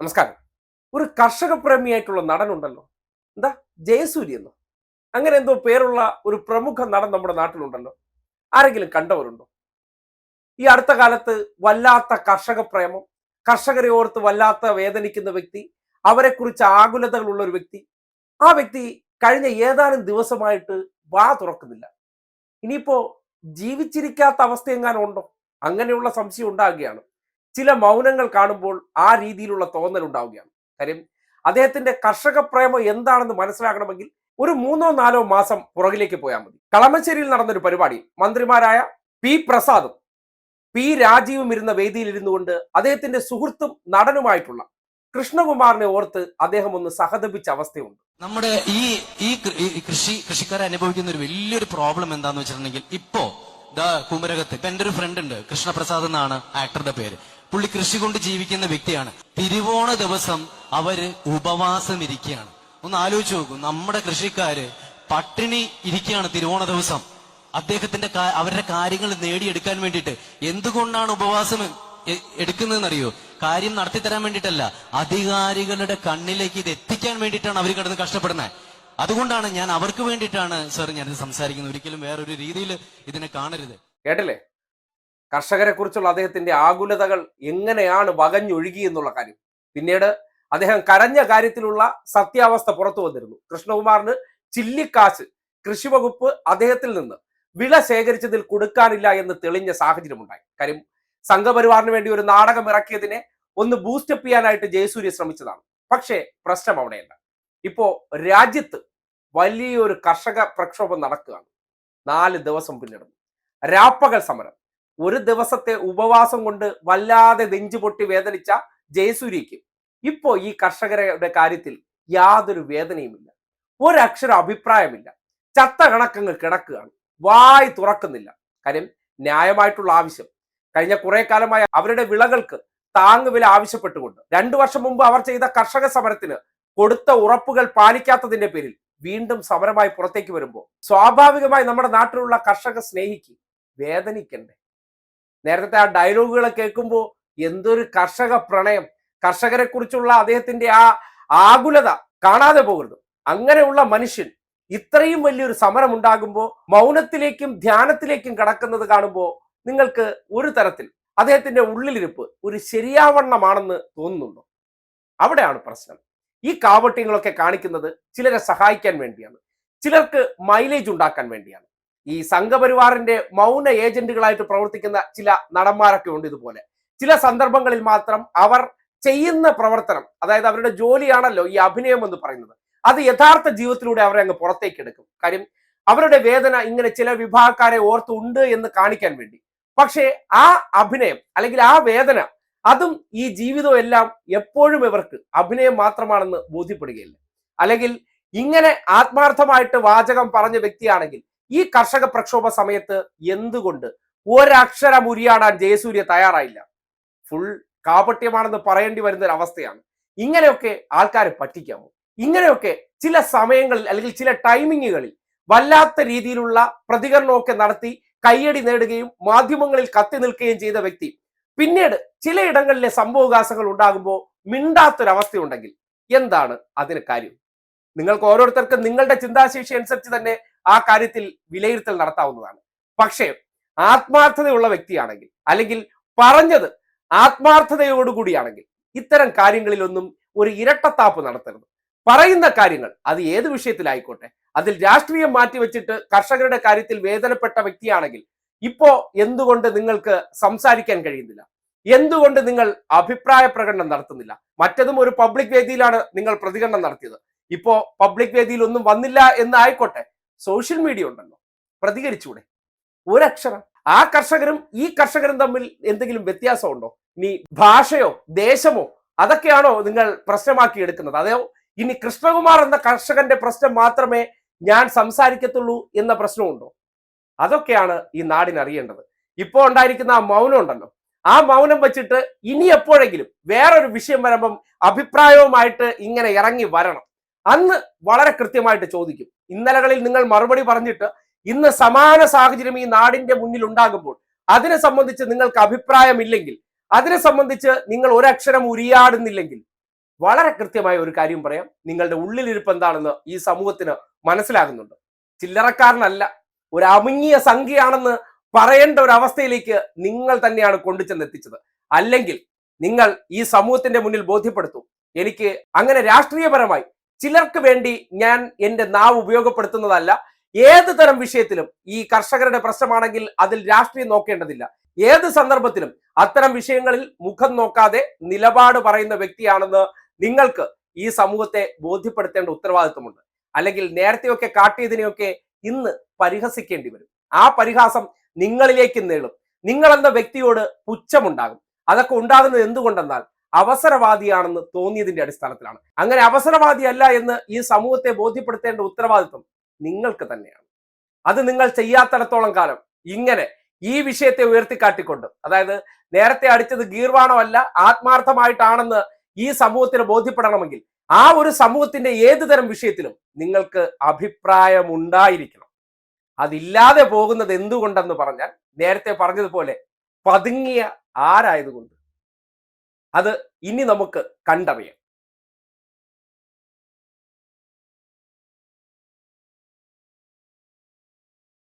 നമസ്കാരം. ഒരു കർഷക പ്രേമിയായിട്ടുള്ള നടനുണ്ടല്ലോ. എന്താ? ജയസൂര്യ എന്നോ? അങ്ങനെ എന്തോ പേരുള്ള ഒരു പ്രമുഖ നടൻ നമ്മുടെ നാട്ടിലുണ്ടല്ലോ. ആരെങ്കിലും കണ്ടവരുണ്ടോ? ഈ അടുത്ത കാലത്ത് വല്ലാത്ത കർഷക പ്രേമം കർഷകരെ ഓർത്ത് വല്ലാത്ത വേദനിക്കുന്ന വ്യക്തി അവരെക്കുറിച്ച് ആകുലതകളുള്ള ഒരു വ്യക്തി. ആ വ്യക്തി കഴിഞ്ഞ ഏതാനും ദിവസമായിട്ട് വാ തുറക്കുന്നില്ല. ഇനിയിപ്പോ ജീവിച്ചിരിക്കാത്ത അവസ്ഥയെങ്ങാനും ഉണ്ടോ? അങ്ങനെയുള്ള സംശയം ഉണ്ടാകുകയാണ്. ചില മൗനങ്ങൾ കാണുമ്പോൾ ആ രീതിയിലുള്ള തോന്നൽ ഉണ്ടാവുകയാണ്. കാര്യം അദ്ദേഹത്തിന്റെ കർഷക പ്രേമം എന്താണെന്ന് മനസ്സിലാക്കണമെങ്കിൽ ഒരു മൂന്നോ നാലോ മാസം പുറകിലേക്ക് പോയാൽ മതി. കളമശ്ശേരിയിൽ നടന്നൊരു പരിപാടി മന്ത്രിമാരായ പി പ്രസാദും പി രാജീവും ഇരുന്ന വേദിയിൽ ഇരുന്നുകൊണ്ട് അദ്ദേഹത്തിന്റെ സുഹൃത്തും നടനുമായിട്ടുള്ള കൃഷ്ണകുമാറിനെ ഓർത്ത് അദ്ദേഹം ഒന്ന് സഹതപിച്ച അവസ്ഥയുണ്ട്. നമ്മുടെ ഈ ഈ കൃഷി കൃഷിക്കാരെ അനുഭവിക്കുന്ന ഒരു വലിയൊരു പ്രോബ്ലം എന്താണെന്ന് വെച്ചിട്ടുണ്ടെങ്കിൽ ഇപ്പോ കുമരകത്ത് ഇപ്പൊ എന്റെ ഒരു ഫ്രണ്ട് ഉണ്ട് കൃഷ്ണപ്രസാദ് എന്നാണ് ആക്ടറുടെ പേര്. പുള്ളി കൃഷി കൊണ്ട് ജീവിക്കുന്ന വ്യക്തിയാണ്. തിരുവോണ ദിവസം അവർ ഉപവാസം ഇരിക്കുകയാണ് ഒന്ന് ആലോചിച്ച് നോക്കൂ നമ്മുടെ കൃഷിക്കാര് പട്ടിണി ഇരിക്കുകയാണ് തിരുവോണ ദിവസം. അദ്ദേഹത്തിന്റെ അവരുടെ കാര്യങ്ങൾ നേടിയെടുക്കാൻ വേണ്ടിയിട്ട് എന്തുകൊണ്ടാണ് ഉപവാസം എടുക്കുന്നതെന്ന് അറിയോ കാര്യം നടത്തിത്തരാൻ വേണ്ടിയിട്ടല്ല അധികാരികളുടെ കണ്ണിലേക്ക് ഇത് എത്തിക്കാൻ വേണ്ടിയിട്ടാണ് അവർ കിടന്ന് കഷ്ടപ്പെടുന്നത് അതുകൊണ്ടാണ് ഞാൻ അവർക്ക് വേണ്ടിയിട്ടാണ് സാർ ഞാനിത് സംസാരിക്കുന്നത്. ഒരിക്കലും വേറൊരു രീതിയിൽ ഇതിനെ കാണരുത്. കേട്ടില്ലേ? കർഷകരെ കുറിച്ചുള്ള അദ്ദേഹത്തിന്റെ ആകുലതകൾ എങ്ങനെയാണ് വകഞ്ഞൊഴുകി എന്നുള്ള കാര്യം. പിന്നീട് അദ്ദേഹം കരഞ്ഞ കാര്യത്തിലുള്ള സത്യാവസ്ഥ പുറത്തു വന്നിരുന്നു. കൃഷ്ണകുമാറിന് ചില്ലിക്കാശ് കൃഷി വകുപ്പ് അദ്ദേഹത്തിൽ നിന്ന് വിള ശേഖരിച്ചതിൽ കൊടുക്കാനില്ല എന്ന് തെളിഞ്ഞ സാഹചര്യമുണ്ടായി. കാര്യം സംഘപരിവാറിന് വേണ്ടി ഒരു നാടകം ഇറക്കിയതിനെ ഒന്ന് ബൂസ്റ്റപ്പ് ചെയ്യാനായിട്ട് ജയസൂര്യ ശ്രമിച്ചതാണ്. പക്ഷേ പ്രശ്നം അവിടെയല്ല. ഇപ്പോ രാജ്യത്ത് വലിയൊരു കർഷക പ്രക്ഷോഭം നടക്കുകയാണ്. നാല് ദിവസം പിന്നിടുന്നു. രാപ്പകൽ സമരം. ഒരു ദിവസത്തെ ഉപവാസം കൊണ്ട് വല്ലാതെ നെഞ്ചുപൊട്ടി വേദനിച്ച ജയസൂര്യക്ക് ഇപ്പോ ഈ കർഷകരുടെ കാര്യത്തിൽ യാതൊരു വേദനയുമില്ല. ഒരക്ഷരം അഭിപ്രായമില്ല. ചത്ത കണക്കങ്ങ് കിടക്കുകയാണ്. വായി തുറക്കുന്നില്ല. കാര്യം ന്യായമായിട്ടുള്ള ആവശ്യം. കഴിഞ്ഞ കുറെ കാലമായി അവരുടെ വിളകൾക്ക് താങ്ങുവില ആവശ്യപ്പെട്ടുകൊണ്ട് രണ്ടു വർഷം മുമ്പ് അവർ ചെയ്ത കർഷക സമരത്തിന് കൊടുത്ത ഉറപ്പുകൾ പാലിക്കാത്തതിന്റെ പേരിൽ വീണ്ടും സമരമായി പുറത്തേക്ക് വരുമ്പോൾ സ്വാഭാവികമായി നമ്മുടെ നാട്ടിലുള്ള കർഷക സ്നേഹിക്ക് വേദനിക്കണ്ടേ? നേരത്തെ ആ ഡയലോഗുകളെ കേൾക്കുമ്പോൾ എന്തൊരു കർഷക പ്രണയം. കർഷകരെ കുറിച്ചുള്ള അദ്ദേഹത്തിന്റെ ആ ആകുലത കാണാതെ പോകരുത്. അങ്ങനെയുള്ള മനുഷ്യൻ ഇത്രയും വലിയൊരു സമരം ഉണ്ടാകുമ്പോൾ മൗനത്തിലേക്കും ധ്യാനത്തിലേക്കും കടക്കുന്നത് കാണുമ്പോൾ നിങ്ങൾക്ക് ഒരു തരത്തിൽ അദ്ദേഹത്തിന്റെ ഉള്ളിലിരിപ്പ് ഒരു ശരിയാവണ്ണമാണെന്ന് തോന്നുന്നുണ്ടോ? അവിടെയാണ് പ്രശ്നം. ഈ കാവട്യങ്ങളൊക്കെ കാണിക്കുന്നത് ചിലരെ സഹായിക്കാൻ വേണ്ടിയാണ്. ചിലർക്ക് മൈലേജ് ഉണ്ടാക്കാൻ വേണ്ടിയാണ്. ഈ സംഘപരിവാറിന്റെ മൗന ഏജന്റുകളായിട്ട് പ്രവർത്തിക്കുന്ന ചില നടന്മാരൊക്കെ ഉണ്ട് ഇതുപോലെ. ചില സന്ദർഭങ്ങളിൽ മാത്രം അവർ ചെയ്യുന്ന പ്രവർത്തനം അതായത് അവരുടെ ജോലിയാണല്ലോ ഈ അഭിനയം എന്ന് പറയുന്നത് അത് യഥാർത്ഥ ജീവിതത്തിലൂടെ അവരെ അങ്ങ് പുറത്തേക്ക് എടുക്കും. കാര്യം അവരുടെ വേദന ഇങ്ങനെ ചില വിഭാഗക്കാരെ ഓർത്തുണ്ട് എന്ന് കാണിക്കാൻ വേണ്ടി. പക്ഷേ ആ അഭിനയം അല്ലെങ്കിൽ ആ വേദന അതും ഈ ജീവിതവും എല്ലാം എപ്പോഴും ഇവർക്ക് അഭിനയം മാത്രമാണെന്ന് ബോധ്യപ്പെടുകയില്ല. അല്ലെങ്കിൽ ഇങ്ങനെ ആത്മാർത്ഥമായിട്ട് വാചകം പറഞ്ഞ വ്യക്തിയാണെങ്കിൽ ഈ കർഷക പ്രക്ഷോഭ സമയത്ത് എന്തുകൊണ്ട് ഒരക്ഷരം ഉരിയാടാൻ ജയസൂര്യ തയ്യാറായില്ല? ഫുൾ കാപട്യമാണെന്ന് പറയേണ്ടി വരുന്ന ഒരു അവസ്ഥയാണ് ഇങ്ങനെയൊക്കെ ആൾക്കാരെ പറ്റിക്കാമോ? ഇങ്ങനെയൊക്കെ ചില സമയങ്ങളിൽ അല്ലെങ്കിൽ ചില ടൈമിങ്ങുകളിൽ വല്ലാത്ത രീതിയിലുള്ള പ്രതികരണമൊക്കെ നടത്തി കയ്യടി നേടുകയും മാധ്യമങ്ങളിൽ കത്തി നിൽക്കുകയും ചെയ്ത വ്യക്തി. പിന്നീട് ചിലയിടങ്ങളിലെ സംഭവവികാസങ്ങൾ ഉണ്ടാകുമ്പോൾ മിണ്ടാത്തൊരവസ്ഥയുണ്ടെങ്കിൽ എന്താണ് അതിന് കാര്യം? നിങ്ങൾക്ക് ഓരോരുത്തർക്കും നിങ്ങളുടെ ചിന്താശേഷി അനുസരിച്ച് തന്നെ ആ കാര്യത്തിൽ വിലയിരുത്തൽ നടത്താവുന്നതാണ്. പക്ഷേ ആത്മാർത്ഥതയുള്ള വ്യക്തിയാണെങ്കിൽ അല്ലെങ്കിൽ പറഞ്ഞത് ആത്മാർത്ഥതയോടുകൂടിയാണെങ്കിൽ ഇത്തരം കാര്യങ്ങളിലൊന്നും ഒരു ഇരട്ടത്താപ്പ് നടത്തരുത്. പറയുന്ന കാര്യങ്ങൾ അത് ഏത് വിഷയത്തിലായിക്കോട്ടെ അതിൽ രാഷ്ട്രീയം മാറ്റിവെച്ചിട്ട് കർഷകരുടെ കാര്യത്തിൽ വേദനപ്പെട്ട വ്യക്തിയാണെങ്കിൽ ഇപ്പോ എന്തുകൊണ്ട് നിങ്ങൾക്ക് സംസാരിക്കാൻ കഴിയുന്നില്ല? എന്തുകൊണ്ട് നിങ്ങൾ അഭിപ്രായ പ്രകടനം നടത്തുന്നില്ല? മറ്റതും ഒരു പബ്ലിക് വേദിയിലാണ് നിങ്ങൾ പ്രതികരണം നടത്തിയത്. ഇപ്പോ പബ്ലിക് വേദിയിൽ ഒന്നും വന്നില്ല എന്ന് ആയിക്കോട്ടെ സോഷ്യൽ മീഡിയ ഉണ്ടല്ലോ. പ്രതികരിച്ചൂടെ? ഒരക്ഷരം. ആ കർഷകരും ഈ കർഷകരും തമ്മിൽ എന്തെങ്കിലും വ്യത്യാസമുണ്ടോ? ഇനി ഭാഷയോ ദേശമോ അതൊക്കെയാണോ നിങ്ങൾ പ്രശ്നമാക്കി എടുക്കുന്നത് അതോ ഇനി കൃഷ്ണകുമാർ എന്ന കർഷകന്റെ പ്രശ്നം മാത്രമേ ഞാൻ സംസാരിക്കത്തുള്ളൂ എന്ന പ്രശ്നമുണ്ടോ? അതൊക്കെയാണ് ഈ നാടിന് അറിയേണ്ടത്. ഇപ്പോൾ ഉണ്ടായിരിക്കുന്ന ആ മൗനം ഉണ്ടല്ലോ. ആ മൗനം വെച്ചിട്ട് ഇനി എപ്പോഴെങ്കിലും വേറൊരു വിഷയം വരുമ്പം അഭിപ്രായവുമായിട്ട് ഇങ്ങനെ ഇറങ്ങി വരണം. അന്ന് വളരെ കൃത്യമായിട്ട് ചോദിക്കും. ഇന്നലകളിൽ നിങ്ങൾ മറുപടി പറഞ്ഞിട്ട് ഇന്ന് സമാന സാഹചര്യം ഈ നാടിന്റെ മുന്നിൽ ഉണ്ടാകുമ്പോൾ അതിനെ സംബന്ധിച്ച് നിങ്ങൾക്ക് അഭിപ്രായമില്ലെങ്കിൽ അതിനെ സംബന്ധിച്ച് നിങ്ങൾ ഒരക്ഷരം ഉരിയാടുന്നില്ലെങ്കിൽ വളരെ കൃത്യമായ ഒരു കാര്യം പറയാം. നിങ്ങളുടെ ഉള്ളിലിരിപ്പ് എന്താണെന്ന് ഈ സമൂഹത്തിന് മനസ്സിലാകുന്നുണ്ട്. ചില്ലറക്കാരനല്ല ഒരു അമുങ്ങിയ സംഖ്യയാണെന്ന് പറയേണ്ട ഒരു അവസ്ഥയിലേക്ക് നിങ്ങൾ തന്നെയാണ് കൊണ്ടുചെന്നെത്തിച്ചത് അല്ലെങ്കിൽ നിങ്ങൾ ഈ സമൂഹത്തിന്റെ മുന്നിൽ ബോധ്യപ്പെടുത്തും. എനിക്ക് അങ്ങനെ രാഷ്ട്രീയപരമായി ചിലർക്ക് വേണ്ടി ഞാൻ എന്റെ നാവ് ഉപയോഗപ്പെടുത്തുന്നതല്ല. ഏത് തരം വിഷയത്തിലും ഈ കർഷകരുടെ പ്രശ്നമാണെങ്കിൽ അതിൽ രാഷ്ട്രീയം നോക്കേണ്ടതില്ല. ഏത് സന്ദർഭത്തിലും അത്തരം വിഷയങ്ങളിൽ മുഖം നോക്കാതെ നിലപാട് പറയുന്ന വ്യക്തിയാണെന്ന് നിങ്ങൾക്ക് ഈ സമൂഹത്തെ ബോധ്യപ്പെടുത്തേണ്ട ഉത്തരവാദിത്വമുണ്ട്. അല്ലെങ്കിൽ നേരത്തെയൊക്കെ കാട്ടിയതിനെയൊക്കെ ഇന്ന് പരിഹസിക്കേണ്ടി വരും. ആ പരിഹാസം നിങ്ങളിലേക്ക് നേളും. നിങ്ങളെന്ന വ്യക്തിയോട് പുച്ഛമുണ്ടാകും. അതൊക്കെ ഉണ്ടാകുന്നത് എന്തുകൊണ്ടെന്നാൽ അവസരവാദിയാണെന്ന് തോന്നിയതിന്റെ അടിസ്ഥാനത്തിലാണ്. അങ്ങനെ അവസരവാദി അല്ല എന്ന് ഈ സമൂഹത്തെ ബോധ്യപ്പെടുത്തേണ്ട ഉത്തരവാദിത്വം നിങ്ങൾക്ക് തന്നെയാണ്. അത് നിങ്ങൾ ചെയ്യാത്തിടത്തോളം കാലം ഇങ്ങനെ ഈ വിഷയത്തെ ഉയർത്തിക്കാട്ടിക്കൊണ്ട് അതായത് നേരത്തെ അടിച്ചത് ഗീർവാണമല്ല ആത്മാർത്ഥമായിട്ടാണെന്ന് ഈ സമൂഹത്തിന് ബോധ്യപ്പെടണമെങ്കിൽ ആ ഒരു സമൂഹത്തിന്റെ ഏതു തരം വിഷയത്തിലും നിങ്ങൾക്ക് അഭിപ്രായമുണ്ടായിരിക്കണം. അതില്ലാതെ പോകുന്നത് എന്തുകൊണ്ടെന്ന് പറഞ്ഞാൽ നേരത്തെ പറഞ്ഞതുപോലെ പതുങ്ങിയ ആരായതുകൊണ്ട്. അത് ഇനി നമുക്ക് കണ്ടറിയാം.